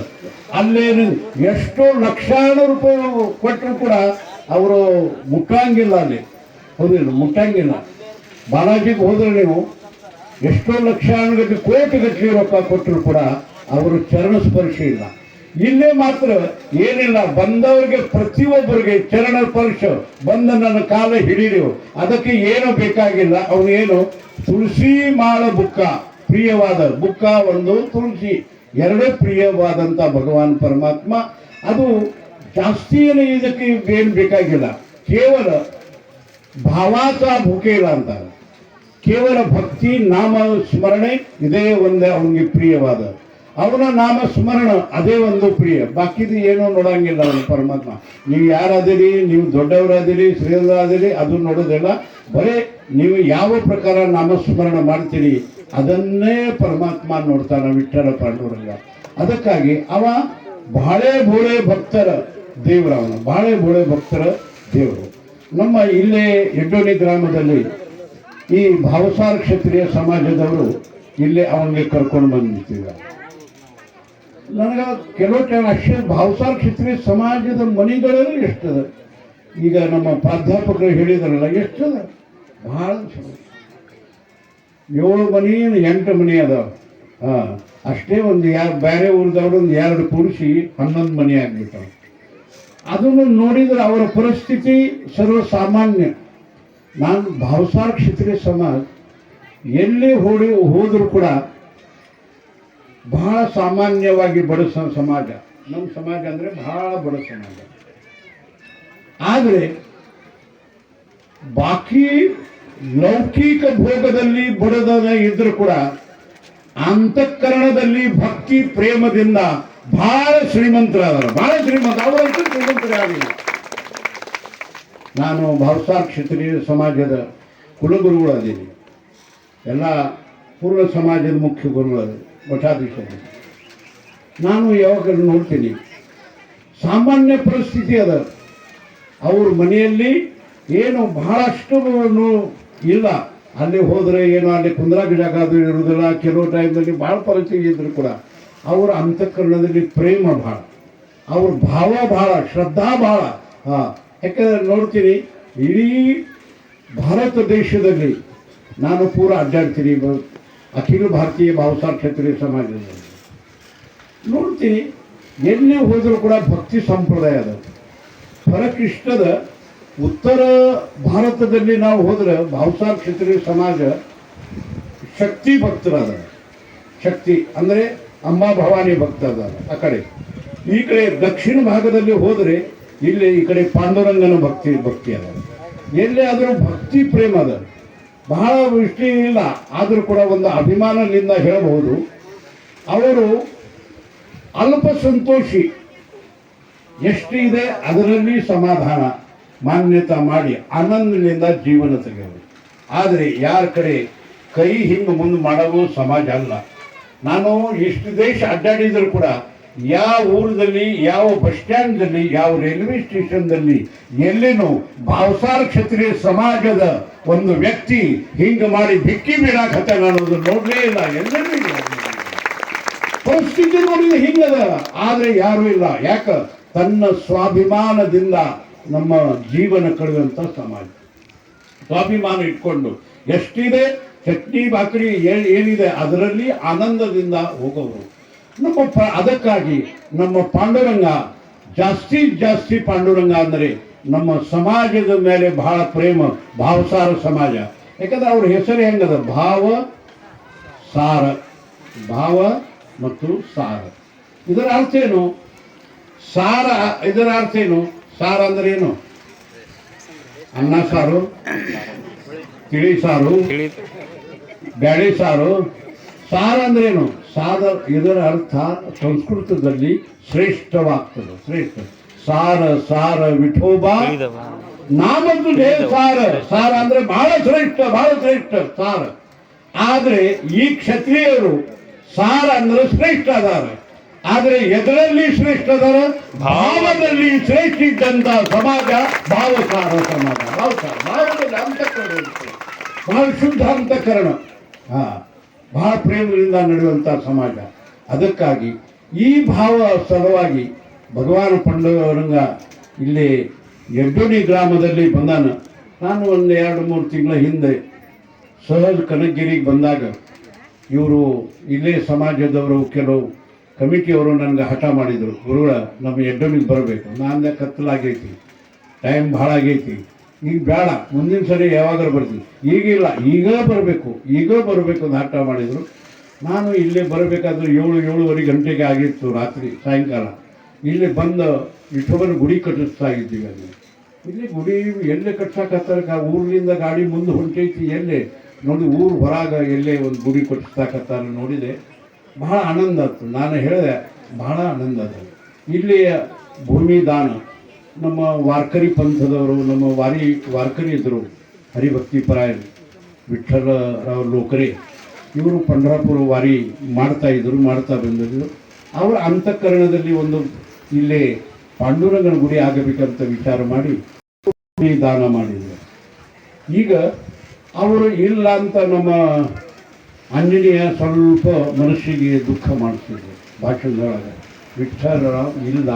ಅಲ್ಲೇನು, ಎಷ್ಟೋ ಲಕ್ಷಾನು ರೂಪಾಯಿ ಕೊಟ್ಟರು ಕೂಡ ಅವರು ಮುಟ್ಟಂಗಿಲ್ಲ ಅಲ್ಲಿ ಹೌದಿಲ್ಲ ಮುಟ್ಟಂಗಿಲ್ಲ ಬಾಲಾಜಿಗೆ ಹೋದ್ರೆ ನೀವು ಎಷ್ಟೋ ಲಕ್ಷಾನುಗಟ್ಟಲೆ ಕೋಟಿ ಗಟ್ಟಲೆ ರೊಕ್ಕ ಕೊಟ್ಟರು ಕೂಡ ಅವರು ಚರಣ ಸ್ಪರ್ಶ ಇಲ್ಲ. ಇಲ್ಲೇ ಮಾತ್ರ ಏನಿಲ್ಲ, ಬಂದವರಿಗೆ ಪ್ರತಿಯೊಬ್ಬರಿಗೆ ಚರಣ ಸ್ಪರ್ಶ. ಬಂದ ನನ್ನ ಕಾಲ ಹಿಡಿದೆವು ಅದಕ್ಕೆ ಏನು ಬೇಕಾಗಿಲ್ಲ ಅವನು ಏನು ತುಳಸಿ ಮಾಳ ಬುಕ್ಕ. ಪ್ರಿಯವಾದ ಬುಕ್ಕ ಒಂದು, ತುಳಸಿ. ಎರಡೇ ಪ್ರಿಯವಾದಂಥ ಭಗವಾನ್ ಪರಮಾತ್ಮ. ಅದು ಜಾಸ್ತಿ ಏನು ಇದಕ್ಕೆ ಏನು ಬೇಕಾಗಿಲ್ಲ. ಕೇವಲ ಭಾವಾತ ಭೂಕೇಲ ಅಂತಾರೆ ಕೇವಲ ಭಕ್ತಿ, ನಾಮ, ಸ್ಮರಣೆ, ಇದೇ ಒಂದೇ ಅವನಿಗೆ ಪ್ರಿಯವಾದ. ಅವನ ನಾಮ, ಸ್ಮರಣ, ಅದೇ ಒಂದು ಪ್ರಿಯ. ಬಾಕಿದು ಏನೂ ನೋಡಂಗಿಲ್ಲ ಅವನು ಪರಮಾತ್ಮ. ನೀವು ಯಾರಾದಿರಿ, ನೀವು ದೊಡ್ಡವರಾದಿರಿ ಶ್ರೀರಾದಿರಿ ಅದು ನೋಡೋದಿಲ್ಲ. ಬರೇ ನೀವು ಯಾವ ಪ್ರಕಾರ ನಾಮಸ್ಮರಣ ಮಾಡ್ತೀರಿ, ಅದನ್ನೇ ಪರಮಾತ್ಮ ನೋಡ್ತಾನೆ ವಿಠ್ಠಲ ಪಾಂಡುರಂಗ ಅದಕ್ಕಾಗಿ ಅವ ಬಹಳೇ ಬೋಳೆ ಭಕ್ತರ ದೇವರು ಬಾಳೆ ಬೋಳೆ ಭಕ್ತರ ದೇವರು. ನಮ್ಮ ಇಲ್ಲೇ ಎಡ್ಡೋಣಿ ಗ್ರಾಮದಲ್ಲಿ ಈ ಭಾವಸಾರ ಕ್ಷತ್ರಿಯ ಸಮಾಜದವರು ಇಲ್ಲೇ ಅವನಿಗೆ ಕರ್ಕೊಂಡು ಬಂದಿರ್ತೀವಿ ನನಗೆ ಕೆಲವು ಟೈಮ್ ಅಷ್ಟೇ ಭಾವಸಾರ ಕ್ಷತ್ರಿಯ ಸಮಾಜದ ಮನೆಗಳಲ್ಲಿ ಎಷ್ಟದ. ಈಗ ನಮ್ಮ ಪ್ರಾಧ್ಯಾಪಕರು ಹೇಳಿದಾರಲ್ಲ, ಎಷ್ಟದ? ಸಮ- ಏಳು ಮನೆ ಎಂಟು ಮನೆ ಅದಾವ ಹಾಂ ಅಷ್ಟೇ ಒಂದು ಯಾರು, ಬೇರೆ ಊರ್ದವ್ರು ಒಂದು ಎರಡು ಕೂಡಿಸಿ ಹನ್ನೊಂದು ಮನೆ ಆಗ್ಬಿಟ್ಟವು ಅದನ್ನು ನೋಡಿದ್ರೆ ಅವರ ಪರಿಸ್ಥಿತಿ ಸರ್ವಸಾಮಾನ್ಯ. ನಾನು ಭಾವಸಾರ ಕ್ಷೇತ್ರ ಸಮಾಜ, ಎಲ್ಲಿ ಹೋಡಿ ಹೋದರೂ ಕೂಡ ಬಹಳ ಸಾಮಾನ್ಯವಾಗಿ ಬಡ ಸಮಾಜ. ನಮ್ಮ ಸಮಾಜ ಅಂದರೆ ಬಹಳ ಬಡ ಸಮಾಜ. ಆದರೆ ಬಾಕಿ ಲೌಕಿಕ ಭೋಗದಲ್ಲಿ ಬಡದ ಇದ್ರೂ ಕೂಡ, ಅಂತಃಕರಣದಲ್ಲಿ ಭಕ್ತಿ ಪ್ರೇಮದಿಂದ ಬಹಳ ಶ್ರೀಮಂತರಾದರು ಬಹಳ ಶ್ರೀಮಂತ. ಅವರಂತೂ ಶ್ರೀಮಂತರೇ ನಾನು ಭಾವಸಾ ಕ್ಷತ್ರಿಯ ಸಮಾಜದ ಕುಲಗುರುಗಳಾದೀನಿ. ಎಲ್ಲ ಪೂರ್ವ ಸಮಾಜದ ಮುಖ್ಯ ಗುರುಗಳು ಮಠಾಧೀಶರು. ನಾನು ಯಾವಾಗ ನೋಡ್ತೀನಿ, ಸಾಮಾನ್ಯ ಪರಿಸ್ಥಿತಿ ಅದ. ಅವ್ರ ಮನೆಯಲ್ಲಿ ಏನು ಬಹಳಷ್ಟು ಇಲ್ಲ. ಅಲ್ಲಿ ಹೋದರೆ ಏನು, ಅಲ್ಲಿ ಕುಂದ್ರಾ ಜಾಗ ಅದು ಇರುವುದಿಲ್ಲ ಕೆಲವು ಟೈಮ್ದಲ್ಲಿ ಭಾಳ ಪರಿಸ್ಥಿತಿ ಇದ್ರು ಕೂಡ. ಅವರ ಅಂತಃಕರಣದಲ್ಲಿ ಪ್ರೇಮ ಭಾಳ ಅವ್ರ ಭಾವ ಭಾಳ ಶ್ರದ್ಧಾ ಭಾಳ ಹಾಂ ಯಾಕಂದ್ರೆ ನೋಡ್ತೀನಿ, ಇಡೀ ಭಾರತ ದೇಶದಲ್ಲಿ ನಾನು ಪೂರ ಅಡ್ಡಾಡ್ತೀನಿ ಅಖಿಲ ಭಾರತೀಯ ಭಾವಸಾರ ಕ್ಷತ್ರಿಯ ಸಮಾಜದಲ್ಲಿ. ನೋಡ್ತೀನಿ ಎಲ್ಲೇ ಹೋದರೂ ಕೂಡ ಭಕ್ತಿ ಸಂಪ್ರದಾಯ ಅದು. ಪರಕೃಷ್ಣದ ಉತ್ತರ ಭಾರತದಲ್ಲಿ ನಾವು ಹೋದ್ರೆ ಭಾವಸಾರ ಕ್ಷತ್ರಿಯ ಸಮಾಜ ಶಕ್ತಿ ಭಕ್ತರಾದ. ಶಕ್ತಿ ಅಂದರೆ ಅಂಬಾ ಭವಾನಿ ಭಕ್ತ ಇದ್ದಾರೆ, ಆ ಕಡೆ. ಈ ಕಡೆ ದಕ್ಷಿಣ ಭಾಗದಲ್ಲಿ ಹೋದರೆ ಇಲ್ಲಿ ಈ ಕಡೆ ಪಾಂಡುರಂಗನ ಭಕ್ತಿ ಭಕ್ತಿ ಅದ. ಎಲ್ಲೇ ಆದರೂ ಭಕ್ತಿ ಪ್ರೇಮ ಅದ. ಬಹಳ ಇಷ್ಟ ಇಲ್ಲ, ಆದರೂ ಕೂಡ ಒಂದು ಅಭಿಮಾನದಿಂದ ಹೇಳಬಹುದು. ಅವರು ಅಲ್ಪ ಸಂತೋಷಿ. ಎಷ್ಟು ಇದೆ ಅದರಲ್ಲಿ ಸಮಾಧಾನ, ಮಾನ್ಯತೆ ಮಾಡಿ ಆನಂದದಿಂದ ಜೀವನ ತೆಗೆಯೋದು ಆದರೆ ಯಾರ ಕಡೆ ಕೈ ಹಿಂಗೆ ಮುಂದೆ ಮಾಡೋದು ಸಮಾಜ ಅಲ್ಲ. ನಾನು ಇಷ್ಟು ದೇಶ ಅಡ್ಡಾಡಿದ್ರು ಕೂಡ ಯಾವ ಊರದಲ್ಲಿ, ಯಾವ ಬಸ್ ಸ್ಟ್ಯಾಂಡ್ದಲ್ಲಿ ಯಾವ ರೈಲ್ವೆ ಸ್ಟೇಷನ್ದಲ್ಲಿ ಎಲ್ಲಿನೂ ಭಾವಸಾರ ಕ್ಷತ್ರಿಯ ಸಮಾಜದ ಒಂದು ವ್ಯಕ್ತಿ ಹಿಂಗೆ ಮಾಡಿ ಬಿಕ್ಕಿ ಬೀಳಾಕತ್ತ ನಾನು ಅದು ನೋಡಲೇ ಇಲ್ಲ. ಎಲ್ಲರೂ ಇಲ್ಲ ಪರಿಸ್ಥಿತಿ ನೋಡಿದ್ರೆ ಹಿಂಗದ ಆದ್ರೆ ಯಾರು ಇಲ್ಲ. ಯಾಕ? ತನ್ನ ಸ್ವಾಭಿಮಾನದಿಂದ ನಮ್ಮ ಜೀವನ ಕಳೆದಂಥ ಸಮಾಜ. ಸ್ವಾಭಿಮಾನ ಇಟ್ಕೊಂಡು ಎಷ್ಟಿದೆ? ಚಟ್ನಿ ಬಾಕರಿ ಏನು ಏನಿದೆ ಅದರಲ್ಲಿ ಆನಂದದಿಂದ ಹೋಗೋರು. ನಮ್ಮ ಅದಕ್ಕಾಗಿ ನಮ್ಮ ಪಾಂಡುರಂಗ, ಜಾಸ್ತಿ ಜಾಸ್ತಿ ಪಾಂಡುರಂಗ ಅಂದರೆ ನಮ್ಮ ಸಮಾಜದ ಮೇಲೆ ಬಹಳ ಪ್ರೇಮ, ಭಾವಸಾರ ಸಮಾಜ. ಯಾಕಂದ್ರೆ ಅವ್ರ ಹೆಸರು ಹೆಂಗದ? ಭಾವ, ಸಾರ. ಭಾವ ಮತ್ತು ಸಾರ. ಇದರ ಅರ್ಥ ಏನು? ಸಾರ, ಇದರ ಅರ್ಥ ಏನು? ಸಾರ ಅಂದ್ರೆ ಏನು? ಅನ್ನ ಸಾರು. ತಿಳಿ ಸಾರು ಬ್ಯಾಳೆ ಸಾರು. ಸಾರ ಅಂದ್ರೇನು? ಏನು ಸಾದ ಇದರ ಅರ್ಥ ಸಂಸ್ಕೃತದಲ್ಲಿ ಶ್ರೇಷ್ಠವಾಗ್ತದೆ ಶ್ರೇಷ್ಠ. ಸಾರ ಸಾರ ವಿಠೋಬಾ. ನಾಮದ್ದು ದೇವ ಸಾರ. ಸಾರ ಅಂದ್ರೆ ಬಹಳ ಶ್ರೇಷ್ಠ ಬಹಳ ಶ್ರೇಷ್ಠ ಸಾರ. ಆದ್ರೆ ಈ ಕ್ಷತ್ರಿಯರು ಸಾರ ಅಂದ್ರೆ ಶ್ರೇಷ್ಠ ಅದಾರ. ಆದ್ರೆ ಎದರಲ್ಲಿ ಶ್ರೇಷ್ಠ ಅದಾರ? ಭಾವದಲ್ಲಿ ಶ್ರೇಷ್ಠ ಇದ್ದಂತ ಸಮಾಜ ಭಾವಸಾರ ಸಮಾಜ. ಭಾವಸಾರ. ಭಾವದಲ್ಲಿ ಅಂತ. ಬಹಳ ಶುದ್ಧ ಅಂತಃಕರಣ. ಹಾ, ಬಹಳ ಪ್ರೇಮದಿಂದ ನಡೆಯುವಂಥ ಸಮಾಜ. ಅದಕ್ಕಾಗಿ ಈ ಭಾವ ಸಲುವಾಗಿ ಭಗವಾನ್ ಪಂಡವರಂಗ ಇಲ್ಲಿ ಯಡ್ಡೋಣಿ ಗ್ರಾಮದಲ್ಲಿ ಬಂದಾನ. ನಾನು ಒಂದು ಎರಡು ಮೂರು ತಿಂಗಳ ಹಿಂದೆ ಸಹಜ ಕನಗಿರಿಗೆ ಬಂದಾಗ ಇವರು ಇಲ್ಲೇ ಸಮಾಜದವರು ಕೆಲವು ಕಮಿಟಿಯವರು ನನಗೆ ಹಠ ಮಾಡಿದರು. ಗುರುಗಳ, ನಮ್ಮ ಎಡ್ಡೋಣಿಗೆ ಬರಬೇಕು. ನಾನು ಕತ್ತಲಾಗೈತಿ? ಟೈಮ್ ಭಾಳ ಆಗೈತಿ. ಈಗ ಬೇಡ, ಮುಂದಿನ ಸರಿ ಯಾವಾಗಲೂ ಬರ್ತೀನಿ. ಈಗಿಲ್ಲ ಈಗ ಬರಬೇಕು ಈಗ ಬರಬೇಕು ಹಠ ಮಾಡಿದರು. ನಾನು ಇಲ್ಲಿ ಬರಬೇಕಾದ್ರೆ ಏಳು, ಏಳುವರೆ ಗಂಟೆಗೆ ಆಗಿತ್ತು ರಾತ್ರಿ, ಸಾಯಂಕಾಲ. ಇಲ್ಲಿ ಬಂದು ಇಷ್ಟೊಬ್ಬರು ಗುಡಿ ಕಟ್ಟಿಸ್ತಾ ಇದ್ದೀವಿ ಅಲ್ಲಿ. ಇಲ್ಲಿ ಗುಡಿ ಎಲ್ಲೇ ಕಟ್ಸಾಕತ್ತಾರ ಊರಿನಿಂದ ಗಾಡಿ ಮುಂದೆ ಹೊಂಟೈತಿ ಎಲ್ಲಿ? ನೋಡಿ, ಊರು ಹೊರಾಗ ಎಲ್ಲೇ ಒಂದು ಗುಡಿ ಕಟ್ಟಿಸ್ತಾಕತ್ತಾರ ನೋಡಿದೆ. ಬಹಳ ಆನಂದ ಆಯ್ತು. ನಾನು ಹೇಳಿದೆ, ಬಹಳ ಆನಂದ ಆಯ್ತು. ಇಲ್ಲಿಯ ಭೂಮಿ ದಾನ ನಮ್ಮ ವಾರ್ಕರಿ ಪಂಥದವರು, ನಮ್ಮ ವಾರಿ ವಾರ್ಕರಿ ಇದ್ದರು ಹರಿಭಕ್ತಿ ಪರಾಯರು ವಿಠ್ಠಲರಾವ್ ಲೋಕರೆ, ಇವರು ಪಂಡರಾಪುರ ವಾರಿ ಮಾಡ್ತಾ ಇದ್ದರು, ಮಾಡ್ತಾ ಬಂದಿದ್ದರು. ಅವರ ಅಂತಃಕರಣದಲ್ಲಿ ಒಂದು ಇಲ್ಲೇ ಪಾಂಡುರಂಗನ ಗುಡಿ ಆಗಬೇಕಂತ ವಿಚಾರ ಮಾಡಿ ದಾನ ಮಾಡಿದ್ರು. ಈಗ ಅವರು ಇಲ್ಲ ಅಂತ ನಮ್ಮ ಆಂಜನೇಯ ಸ್ವಲ್ಪ ಮನಸ್ಸಿಗೆ ದುಃಖ ಮಾಡಿಸಿದ್ರು. ಭಾಷಣದೊಳಗೆ ವಿಠ್ಠಲರಾವ್ ಇಲ್ಲ.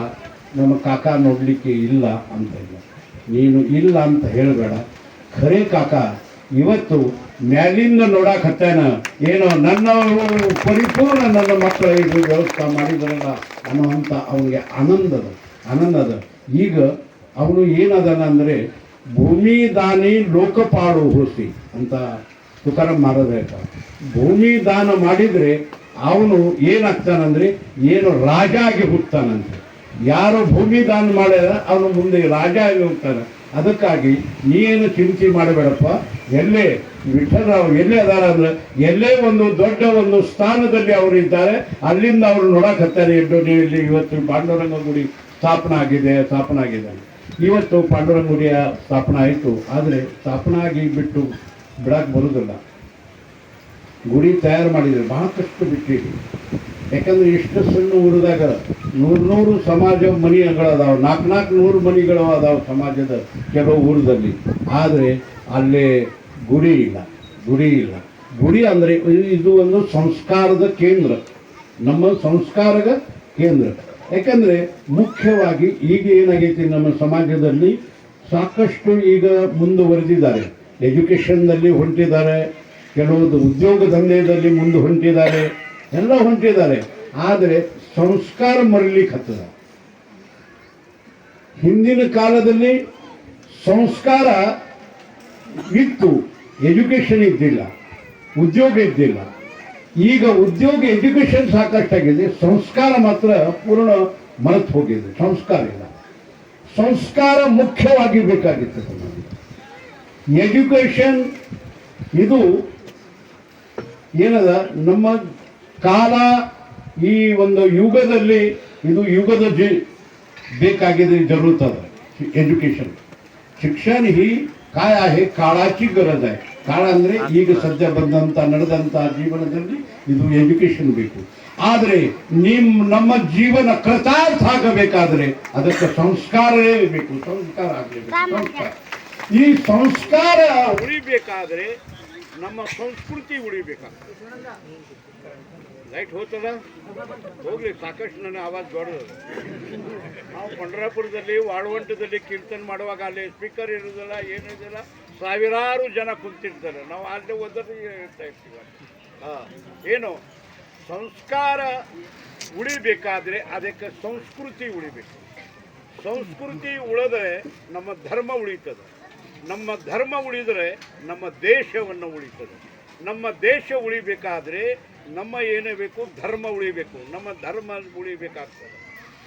ನಮ್ಮ ಕಾಕ ನೋಡಲಿಕ್ಕೆ ಇಲ್ಲ ಅಂತ ಇಲ್ಲ. ನೀನು ಇಲ್ಲ ಅಂತ ಹೇಳಬೇಡ. ಖರೆ ಕಾಕ, ಇವತ್ತು ಮ್ಯಾಲಿಂದ ನೋಡಾಕತ್ತಾನ ಏನೋ ನನ್ನ ಪರಿಪೂರ್ಣ ನನ್ನ ಮಕ್ಕಳ ಇದು ವ್ಯವಸ್ಥೆ ಮಾಡಿದ್ರಲ್ಲ ಅನ್ನುವಂಥ ಅವನಿಗೆ ಆನಂದದ ಆನಂದದ. ಈಗ ಅವನು ಏನದನ ಅಂದರೆ, ಭೂಮಿ ದಾನಿ ಲೋಕಪಾಡು ಹೋಸಿ ಅಂತ ತುಕಾರಾಮ್ ಮಹಾರಾಜ ಭೂಮಿ ದಾನ ಮಾಡಿದರೆ ಅವನು ಏನಾಗ್ತಾನಂದ್ರೆ, ಏನು ರಾಜ ಆಗಿ ಹುಟ್ತಾನಂತೆ. ಯಾರು ಭೂಮಿ ದಾನ ಮಾಡ್ಯಾರ, ಅವನು ಮುಂದೆ ರಾಜ ಆಗಿ ಹೋಗ್ತಾನೆ. ಅದಕ್ಕಾಗಿ ನೀನು ಚಿಂತೆ ಮಾಡಬೇಡಪ್ಪ. ಎಲ್ಲೇ ವಿಠಲರಾವ್ ಎಲ್ಲೇ ಅದಾರ ಅಂದ್ರೆ ಎಲ್ಲೇ ಒಂದು ದೊಡ್ಡ ಒಂದು ಸ್ಥಾನದಲ್ಲಿ ಅವರು ಇದ್ದಾರೆ, ಅಲ್ಲಿಂದ ಅವರು ನೋಡಕತ್ತಾರೆ ಎಡ್ಡೋಣಿಯಲ್ಲಿ ಇವತ್ತು ಪಾಂಡುರಂಗ ಗುಡಿ ಸ್ಥಾಪನೆ ಆಗಿದೆ ಸ್ಥಾಪನೆ ಆಗಿದೆ ಇವತ್ತು ಪಾಂಡುರಂಗ ಗುಡಿಯ ಸ್ಥಾಪನೆ ಆಯಿತು. ಆದರೆ ಸ್ಥಾಪನೆ ಆಗಿ ಬಿಟ್ಟು ಬಿಡಕ್ಕೆ ಬರೋದಿಲ್ಲ. ಗುಡಿ ತಯಾರು ಮಾಡಿದರೆ ಬಹಳ ಕಷ್ಟ ಯಾಕಂದ್ರೆ ಇಷ್ಟು ಸಣ್ಣ ಊರದಾಗ ನೂರು ನೂರು ಸಮಾಜ ಮನೆಗಳದಾವ ನಾಲ್ಕು ನಾಲ್ಕು ನೂರು ಮನೆಗಳು ಅದಾವ ಸಮಾಜದ ಕೆಲವು ಊರದಲ್ಲಿ. ಆದರೆ ಅಲ್ಲಿ ಗುಡಿ ಇಲ್ಲ ಗುಡಿ ಇಲ್ಲ. ಗುಡಿ ಅಂದರೆ ಇದು ಒಂದು ಸಂಸ್ಕಾರದ ಕೇಂದ್ರ. ನಮ್ಮ ಸಂಸ್ಕಾರದ ಕೇಂದ್ರ. ಯಾಕಂದರೆ ಮುಖ್ಯವಾಗಿ ಈಗ ಏನಾಗೈತಿ ನಮ್ಮ ಸಮಾಜದಲ್ಲಿ ಸಾಕಷ್ಟು ಈಗ ಮುಂದುವರೆದಿದ್ದಾರೆ. ಎಜುಕೇಷನ್ನಲ್ಲಿ ಹೊಂಟಿದ್ದಾರೆ, ಕೆಲವೊಂದು ಉದ್ಯೋಗ ದಂಧೆಯಲ್ಲಿ ಮುಂದೆ ಹೊಂಟಿದ್ದಾರೆ. ಎಲ್ಲ ಹೊಂಟಿದ್ದಾರೆ. ಆದರೆ ಸಂಸ್ಕಾರ ಮರಿಲಿಕ್ಕೆ ಹತ್ತದ. ಹಿಂದಿನ ಕಾಲದಲ್ಲಿ ಸಂಸ್ಕಾರ ಇತ್ತು ಎಜುಕೇಷನ್ ಇದ್ದಿಲ್ಲ, ಉದ್ಯೋಗ ಇದ್ದಿಲ್ಲ. ಈಗ ಉದ್ಯೋಗ ಎಜುಕೇಶನ್ ಸಾಕಷ್ಟಾಗಿದೆ, ಸಂಸ್ಕಾರ ಮಾತ್ರ ಪೂರ್ಣ ಮರೆತು ಹೋಗಿದೆ, ಸಂಸ್ಕಾರ ಇಲ್ಲ. ಸಂಸ್ಕಾರ ಮುಖ್ಯವಾಗಿ ಬೇಕಾಗಿತ್ತು ಎಜುಕೇಶನ್ ಇದು ಏನದ, ನಮ್ಮ ಕಾಲ ಈ ಒಂದು ಯುಗದಲ್ಲಿ ಇದು ಯುಗದ ಜಿ ಬೇಕಾಗಿದೆ जरूरत आहे एज्युकेशन ಶಿಕ್ಷಣ ही काय आहे काळाची गरज आहे ಕಾಳ ಅಂದ್ರೆ ಈಗ ಸದ್ಯ ಬಂದಂತ ನಡೆದಂತ ಜೀವನದಲ್ಲಿ ಇದು ಎಜುಕೇಶನ್ ಬೇಕು ಆದರೆ ನಿಮ್ ನಮ್ಮ ಜೀವನ ಕೃತಾರ್ಥ ಆಗಬೇಕಾದ್ರೆ ಅದಕ್ಕೆ ಸಂಸ್ಕಾರವೇ ಬೇಕು ಸಂಸ್ಕಾರ ಆಗಲೇಬೇಕು ಸಂಸ್ಕಾರ ಈ ಸಂಸ್ಕಾರ ಉಳಿಬೇಕಾದ್ರೆ ನಮ್ಮ ಸಂಸ್ಕೃತಿ ಉಳಿಬೇಕಾಗ್ತದೆ ಲೈಟ್ ಹೋಗ್ತದ? ಹೋಗ್ಲಿ, ಸಾಕಷ್ಟು ನನ್ನ ಆವಾಜ್ ದೊಡ್ಡದ. ನಾವು ಪಂಡರಾಪುರದಲ್ಲಿ, ವಾಳವಂಟದಲ್ಲಿ ಕೀರ್ತನೆ ಮಾಡುವಾಗ ಅಲ್ಲಿ ಸ್ಪೀಕರ್ ಇರೋದಿಲ್ಲ ಏನಿರೋದಿಲ್ಲ ಸಾವಿರಾರು ಜನ ಕುಂತಿರ್ತಾರೆ. ನಾವು ಅಲ್ಲಿ ಒಂದರಲ್ಲಿ ಹೇಳ್ತಾ ಇರ್ತೀವಿ. ಹಾಂ. ಏನು? ಸಂಸ್ಕಾರ ಉಳಿಬೇಕಾದ್ರೆ ಅದಕ್ಕೆ ಸಂಸ್ಕೃತಿ ಉಳಿಬೇಕು. ಸಂಸ್ಕೃತಿ ಉಳಿದ್ರೆ ನಮ್ಮ ಧರ್ಮ ಉಳಿತದೆ. ನಮ್ಮ ಧರ್ಮ ಉಳಿದರೆ ನಮ್ಮ ದೇಶವನ್ನು ಉಳಿತದೆ. ನಮ್ಮ ದೇಶ ಉಳಿಬೇಕಾದ್ರೆ ನಮ್ಮ ಏನೇ ಬೇಕು ಧರ್ಮ ಉಳಿಬೇಕು, ನಮ್ಮ ಧರ್ಮ ಉಳಿಬೇಕಾಗ್ತದೆ.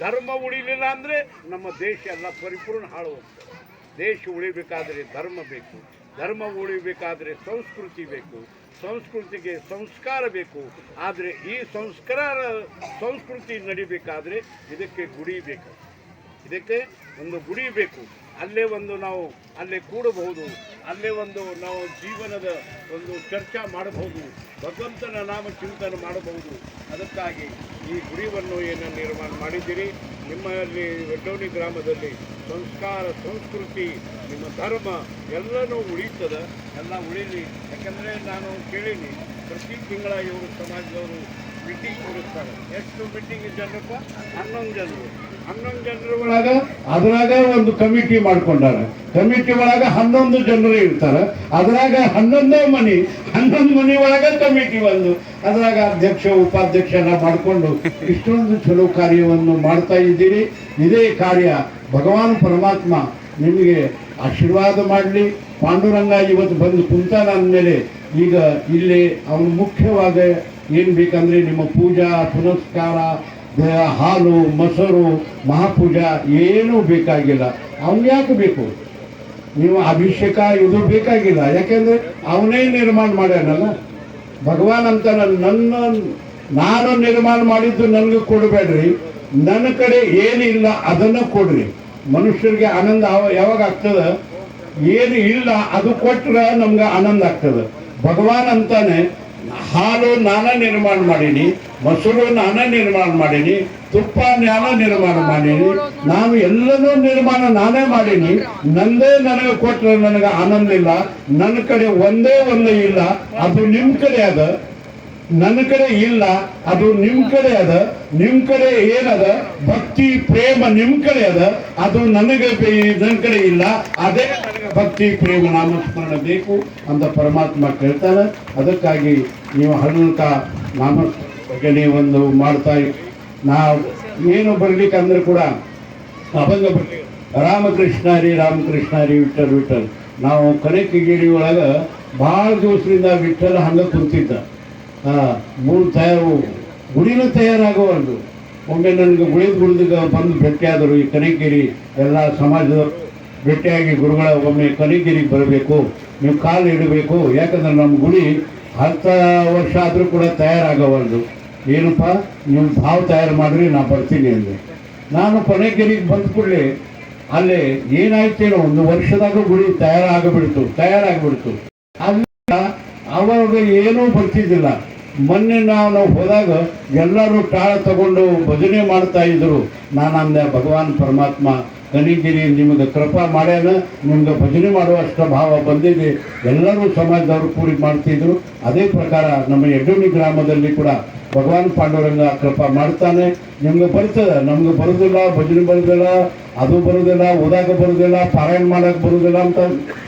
ಧರ್ಮ ಉಳಿಲಿಲ್ಲ ಅಂದರೆ ನಮ್ಮ ದೇಶ ಎಲ್ಲ ಪರಿಪೂರ್ಣ ಹಾಳು ಹೋಗ್ತದೆ ದೇಶ ಉಳಿಬೇಕಾದರೆ ಧರ್ಮ ಬೇಕು, ಧರ್ಮ ಉಳಿಬೇಕಾದರೆ ಸಂಸ್ಕೃತಿ ಬೇಕು, ಸಂಸ್ಕೃತಿಗೆ ಸಂಸ್ಕಾರ ಬೇಕು. ಆದರೆ ಈ ಸಂಸ್ಕಾರ, ಸಂಸ್ಕೃತಿ ನಡಿಬೇಕಾದರೆ ಇದಕ್ಕೆ ಗುಡಿ ಬೇಕು. ಇದಕ್ಕೆ ಒಂದು ಗುಡಿ ಬೇಕು. ಅಲ್ಲೇ ಒಂದು ನಾವು ಅಲ್ಲೇ ಕೂಡಬಹುದು, ಅಲ್ಲೇ ಒಂದು ನಾವು ಜೀವನದ ಒಂದು ಚರ್ಚಾ ಮಾಡಬಹುದು, ಭಗವಂತನ ನಾಮ ಚಿಂತನೆ ಮಾಡಬಹುದು. ಅದಕ್ಕಾಗಿ ಈ ಗುಡಿಯನ್ನು ಏನು ನಿರ್ಮಾಣ ಮಾಡಿದ್ದೀರಿ? ನಿಮ್ಮಲ್ಲಿ ವೆಡ್ಡೋಣಿ ಗ್ರಾಮದಲ್ಲಿ ಸಂಸ್ಕಾರ, ಸಂಸ್ಕೃತಿ, ನಿಮ್ಮ ಧರ್ಮ ಎಲ್ಲನೂ ಉಳಿತದ ಎಲ್ಲ ಉಳಿಲಿ. ಯಾಕಂದರೆ ನಾನು ಕೇಳೀನಿ, ಪ್ರತಿ ತಿಂಗಳ ಇವರು ಸಮಾಜದವರು ಒಳಗ ಅದ್ರಾಗ ಒಂದು ಕಮಿಟಿ ಮಾಡ್ಕೊಂಡಾರ. ಕಮಿಟಿ ಒಳಗ ಹನ್ನೊಂದು ಜನರು ಇರ್ತಾರೆ. ಅದ್ರಾಗ ಹನ್ನೊಂದೇ ಮನಿ, ಹನ್ನೊಂದು ಮನಿ ಒಳಗ ಕಮಿಟಿ ಒಂದು. ಅದ್ರಾಗ ಅಧ್ಯಕ್ಷ, ಉಪಾಧ್ಯಕ್ಷ ಎಲ್ಲ ಮಾಡಿಕೊಂಡು ಇಷ್ಟೊಂದು ಚಲೋ ಕಾರ್ಯವನ್ನು ಮಾಡ್ತಾ ಇದ್ದೀರಿ. ಇದೇ ಕಾರ್ಯ ಭಗವಾನ್ ಪರಮಾತ್ಮ ನಿಮಗೆ ಆಶೀರ್ವಾದ ಮಾಡಲಿ. ಪಾಂಡುರಂಗ ಇವತ್ತು ಬಂದು ಕುಂತಾನ ಅಂದಮೇಲೆ ಈಗ ಇಲ್ಲಿ ಅವನು ಮುಖ್ಯವಾದ ಏನು ಬೇಕಂದ್ರೆ ನಿಮ್ಮ ಪೂಜಾ, ಪುನಸ್ಕಾರ ಹಾಲು, ಮೊಸರು, ಮಹಾಪೂಜಾ ಏನೂ ಬೇಕಾಗಿಲ್ಲ. ಅವನು ಯಾಕೆ ಬೇಕು? ನೀವು ಅಭಿಷೇಕ ಇದು ಬೇಕಾಗಿಲ್ಲ. ಯಾಕೆಂದ್ರೆ ಅವನೇ ನಿರ್ಮಾಣ ಮಾಡ್ಯಾನಲ್ಲ. ಭಗವಾನ್ ಅಂತ ನನ್ನ ನಾನು ನಿರ್ಮಾಣ ಮಾಡಿದ್ದು ನನಗೆ ಕೊಡಬೇಡ್ರಿ. ನನ್ನ ಕಡೆ ಏನಿಲ್ಲ ಅದನ್ನು ಕೊಡ್ರಿ. ಮನುಷ್ಯರಿಗೆ ಆನಂದ ಯಾವಾಗ ಆಗ್ತದೆ? ಏನು ಇಲ್ಲ ಅದು ಕೊಟ್ರೆ ನಮ್ಗೆ ಆನಂದ ಆಗ್ತದೆ. ಭಗವಾನ್ ಅಂತಾನೆ, ಹಾಲು ನಾನ ನಿರ್ಮಾಣ ಮಾಡೀನಿ, ಮೊಸರು ನಾನ ನಿರ್ಮಾಣ ಮಾಡೀನಿ, ತುಪ್ಪ ನಾನ ನಿರ್ಮಾಣ ಮಾಡೀನಿ ನಾವು ಎಲ್ಲನೂ ನಿರ್ಮಾಣ ನಾನೇ ಮಾಡೀನಿ, ನಂದೇ ನನಗೆ ಕೊಟ್ರೆ ನನಗೆ ಆನಂದ ಇಲ್ಲ, ನನ್ನ ಕಡೆ ಒಂದೇ ಒಂದು ಇಲ್ಲ, ಅದು ನಿಮ್ ಕಡೆ ಅದ, ನನ್ನ ಕಡೆ ಇಲ್ಲ, ಅದು ನಿಮ್ ಕಡೆ ಅದ, ನಿಮ್ ಕಡೆ ಏನದ, ಭಕ್ತಿ, ಪ್ರೇಮ ನಿಮ್ ಕಡೆ ಅದ, ಅದು ನನಗೆ ನನ್ನ ಕಡೆ ಇಲ್ಲ, ಅದೇ ಭಕ್ತಿ ಪ್ರೇಮ ನಾಮಸ್ಮರಣೆ ಬೇಕು ಅಂತ ಪರಮಾತ್ಮ ಕೇಳ್ತಾರೆ ಅದಕ್ಕಾಗಿ ನೀವು ಹಲ್ಕ ನಾಮಸ್ಮರಣೆ ಒಂದು ಮಾಡ್ತಾ ನಾವು ಏನು ಬರಲಿಕ್ಕಂದ್ರೆ ಕೂಡ ಅಭಂಗ ಬರ್ಲಿ. ರಾಮಕೃಷ್ಣ ರೀ ರಾಮಕೃಷ್ಣ ರೀ ವಿಠಲ್ ವಿಠಲ್. ನಾವು ಕನಕಗಿರಿ ಒಳಗ ಭಾಳ ದಿವಸದಿಂದ ವಿಠಲ್ ಹಂಗೆ ಕುಂತಿದ್ದ. ಮೂರು ತಯಾರು, ಗುಡಿನೂ ತಯಾರಾಗವಲ್ದು. ಒಮ್ಮೆ ನನಗೆ ಗುಳಿದ ಗುಳಿದ ಬಂದು ಭೇಟಿಯಾದರು ಈ ಕನಕಗಿರಿ ಎಲ್ಲ ಸಮಾಜದವರು. ಭೇಟಿಯಾಗಿ ಗುರುಗಳ ಒಮ್ಮೆ ಕನಕಗಿರಿಗೆ ಬರಬೇಕು, ನೀವು ಕಾಲು ಇಡಬೇಕು, ಯಾಕಂದ್ರೆ ನಮ್ಮ ಗುಡಿ ಹತ್ತು ವರ್ಷ ಆದರೂ ಕೂಡ ತಯಾರಾಗವಲ್ದು. ಏನಪ್ಪ? ನೀವು ಭಾವ ತಯಾರು ಮಾಡಿರಿ, ನಾ ಬರ್ತೀನಿ ಅಂದೆ. ನಾನು ಕೊನೆಗೆರಿಗೆ ಬಂದ ಕೂಡಲೇ ಅಲ್ಲಿ ಏನಾಯ್ತೇನೋ ಒಂದು ವರ್ಷದಾಗ ಗುಡಿ ತಯಾರಾಗಬಿಡ್ತು, ತಯಾರಾಗಿಬಿಡ್ತು. ಅಲ್ಲ ಅವಾಗ ಏನೂ ಬರ್ತಿದ್ದಿಲ್ಲ. ಮೊನ್ನೆ ನಾವು ಹೋದಾಗ ಎಲ್ಲರೂ ತಾಳ ತಗೊಂಡು ಭಜನೆ ಮಾಡ್ತಾ ಇದ್ರು. ನಾನು ಅಂದೆ ಭಗವಾನ್ ಪರಮಾತ್ಮ ಕನಿಗಿರಿ ನಿಮಗೆ ಕೃಪಾ ಮಾಡ್ಯಾನ, ನಿಮ್ಗೆ ಭಜನೆ ಮಾಡುವಷ್ಟು ಭಾವ ಬಂದಿದೆ. ಎಲ್ಲರೂ ಸಮಾಜದವರು ಕೂಡಿ ಮಾಡ್ತಿದ್ರು. ಅದೇ ಪ್ರಕಾರ ನಮ್ಮ ಯಡೂಣಿ ಗ್ರಾಮದಲ್ಲಿ ಕೂಡ ಭಗವಾನ್ ಪಾಂಡವರಂಗ ಕೃಪಾ ಮಾಡ್ತಾನೆ. ನಿಮ್ಗೆ ಬರ್ತದೆ ನಮ್ಗೆ ಬರೋದಿಲ್ಲ, ಭಜನೆ ಬರೋದಿಲ್ಲ, ಅದು ಬರೋದಿಲ್ಲ, ಓದಾಕ ಬರೋದಿಲ್ಲ, ಪಾರಾಯಣ ಮಾಡಕ್ ಬರೋದಿಲ್ಲ ಅಂತ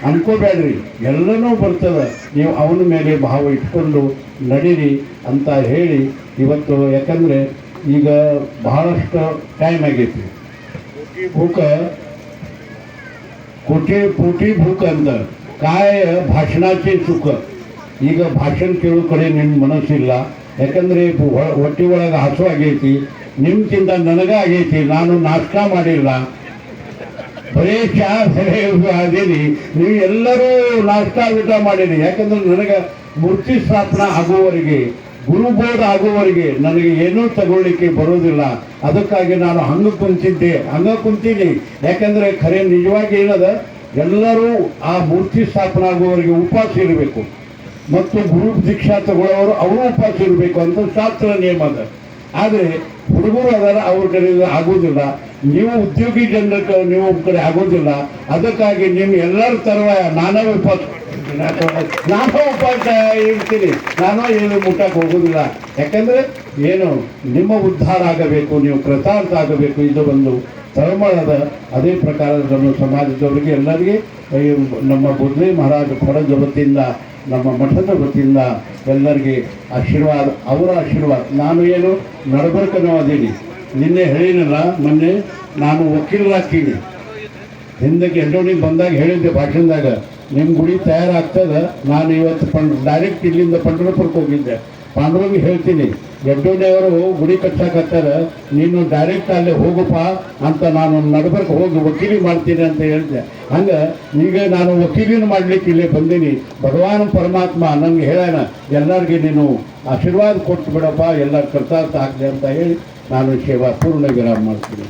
ಅನ್ಕೋಬೇಡ್ರಿ. ಎಲ್ಲನೂ ಬರ್ತದೆ. ನೀವು ಅವನ ಮೇಲೆ ಭಾವ ಇಟ್ಕೊಂಡು ನಡೀರಿ ಅಂತ ಹೇಳಿ ಇವತ್ತು, ಯಾಕಂದ್ರೆ ಈಗ ಬಹಳಷ್ಟು ಟೈಮ್ ಆಗೈತಿ. भूक कुठे पोटी भूक अंत काय भाषणाचे सुख ಈಗ ಭಾಷಣ ಕೇಳೋ ಕಡೆ ನಿನ್ನ ಮನಸ್ಸಿಲ್ಲ ಯಾಕಂದ್ರೆ ಹೊ- ಹೊಟ್ಟಿ ಒಳಗೆ ಹಸು ಆಗೈತಿ ನಿಮ್ಗಿಂತ ನನಗ ಆಗೈತಿ ನಾನು ನಾಷ್ಟ ಮಾಡಿಲ್ಲ ಬರೀ ಚಾ ಸರಿ ಅದೇನಿ ನೀವು ಎಲ್ಲರೂ ನಾಷ್ಟ ಊಟ ಮಾಡಿರಿ ಯಾಕಂದ್ರೆ ನನಗೆ ಮೂರ್ತಿ ಸ್ಥಾಪನ ಆಗುವವರೆಗೆ ಗುರುಬೋಧ ಆಗುವವರೆಗೆ ನನಗೆ ಏನೂ ತಗೊಳ್ಳಿಕ್ಕೆ ಬರೋದಿಲ್ಲ ಅದಕ್ಕಾಗಿ ನಾನು ಹಂಗೆ ಕುಂತಿದ್ದೆ, ಹಂಗೆ ಕುಂತೀನಿ. ಯಾಕಂದ್ರೆ ಖರೆ ನಿಜವಾಗಿ ಏನದ ಎಲ್ಲರೂ ಆ ಮೂರ್ತಿ ಸ್ಥಾಪನೆ ಆಗುವವರೆಗೆ ಉಪವಾಸ ಇರಬೇಕು. ಮತ್ತು ಗುರು ದೀಕ್ಷಾ ತಗೊಳ್ಳೋರು ಅವರು ಉಪವಾಸ ಇರಬೇಕು ಅಂತ ಶಾಸ್ತ್ರ ನಿಯಮ ಅದ. ಆದರೆ ಹುಡುಗರು ಅದರ ಅವ್ರ ಕಡೆ ಆಗೋದಿಲ್ಲ ನೀವು ಉದ್ಯೋಗಿ ಜನರ ನೀವು ಕಡೆ ಆಗೋದಿಲ್ಲ ಅದಕ್ಕಾಗಿ ನಿಮ್ಮ ಎಲ್ಲರ ತರುವ ನಾನೇ ಉಪವಾಸ ನಾನು ಉಪಾಯ ಇರ್ತೀನಿ ನಾನು ಏನು ಮುಟ್ಟಕ್ಕೆ ಹೋಗೋದಿಲ್ಲ. ಯಾಕಂದ್ರೆ ಏನು, ನಿಮ್ಮ ಉದ್ಧಾರ ಆಗಬೇಕು, ನೀವು ಕೃತಾರ್ಥ ಆಗಬೇಕು, ಇದು ಒಂದು ತಳಮಳದ ಅದೇ ಪ್ರಕಾರ ನಮ್ಮ ಸಮಾಜದವರಿಗೆ ಎಲ್ಲರಿಗೆ ನಮ್ಮ ಬುದ್ಧಿ ಮಹಾರಾಜ ಕೊಡದ ವತಿಯಿಂದ, ನಮ್ಮ ಮಠದ ವತಿಯಿಂದ ಎಲ್ಲರಿಗೆ ಆಶೀರ್ವಾದ, ಅವರ ಆಶೀರ್ವಾದ. ನಾನು ಏನು ನಡಬರ್ಕನೋ ಅದೀನಿ. ನಿನ್ನೆ ಹೇಳಿನಲ್ಲ, ಮೊನ್ನೆ ನಾನು ವಕೀಲರಾಗ್ತೀನಿ. ಹಿಂದಕ್ಕೆ ಎಂಟೋಣಿಗೆ ಬಂದಾಗ ಹೇಳಿದ್ದೆ ಭಾಷಣದಾಗ. ನಿಮ್ಮ ಗುಡಿ ತಯಾರಾಗ್ತದ, ನಾನು ಇವತ್ತು ಪಂಡ್ ಡೈರೆಕ್ಟ್ ಇಲ್ಲಿಂದ ಪಂಡರಪುರಕ್ಕೆ ಹೋಗಿದ್ದೆ. ಪಾಂಡ್ರಿಗೆ ಹೇಳ್ತೀನಿ ಅವರು ಗುಡಿ ಕಟ್ಸಕತ್ತಾರ ನೀನು ಡೈರೆಕ್ಟ್ ಅಲ್ಲಿ ಹೋಗಪ್ಪ ಅಂತ ನಾನು ನಡಬರ್ಕ ಹೋಗಿ ವಕೀಲಿ ಮಾಡ್ತೀನಿ ಅಂತ ಹೇಳಿದೆ. ಹಂಗೆ ಈಗ ನಾನು ವಕೀಲಿನ ಮಾಡ್ಲಿಕ್ಕೆ ಇಲ್ಲೇ ಬಂದೀನಿ. ಭಗವಾನ್ ಪರಮಾತ್ಮ ನಂಗೆ ಹೇಳೋಣ ಎಲ್ಲರಿಗೆ ನೀನು ಆಶೀರ್ವಾದ ಕೊಟ್ಟು ಬಿಡಪ್ಪ ಎಲ್ಲ ಕರ್ತಾರ್ಥ ಆಗಲಿ ಅಂತ ಹೇಳಿ ನಾನು ಸೇವಾ ಪೂರ್ಣ ವಿರಾಮ ಮಾಡ್ತೀನಿ.